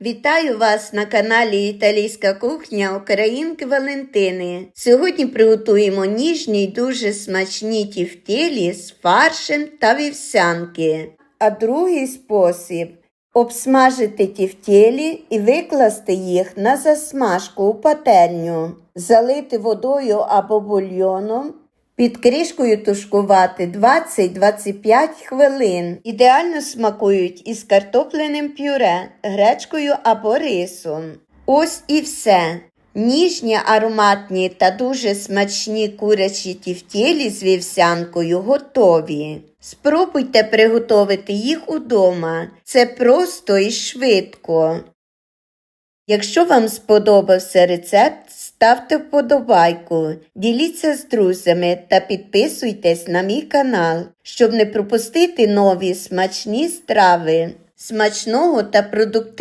Вітаю вас на каналі Італійська кухня Українки Валентини. Сьогодні приготуємо ніжні й дуже смачні тівтєлі з фаршем та вівсянки. А другий спосіб обсмажити тівтєлі і викласти їх на засмажку у пательню, залити водою або бульйоном. Під кришкою тушкувати 20-25 хвилин. Ідеально смакують із картопленим пюре, гречкою або рисом. Ось і все. Ніжні, ароматні та дуже смачні курячі тівтєлі з вівсянкою готові. Спробуйте приготувати їх удома. Це просто і швидко. Якщо вам сподобався рецепт, ставте вподобайку, діліться з друзями та підписуйтесь на мій канал, щоб не пропустити нові смачні страви. Смачного та продуктивного